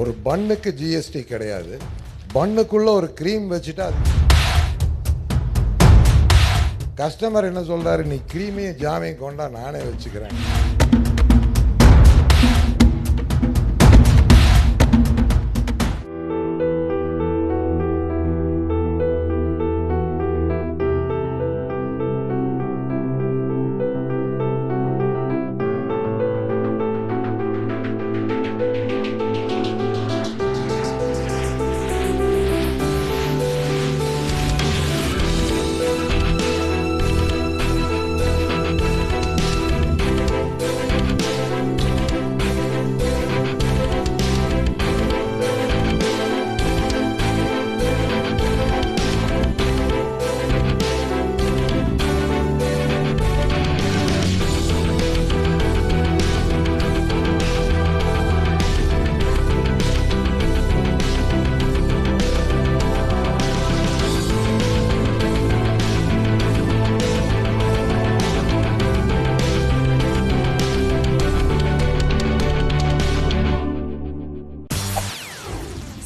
ஒரு பண்ணுக்கு ஜிஎஸ்டி கிடையாது. பண்ணுக்குள்ள ஒரு க்ரீம் வச்சுட்டா கஸ்டமர் என்ன சொல்றாரு? நீ க்ரீமையும் ஜாமையும் கொண்டா நானே வச்சுக்கிறேன்.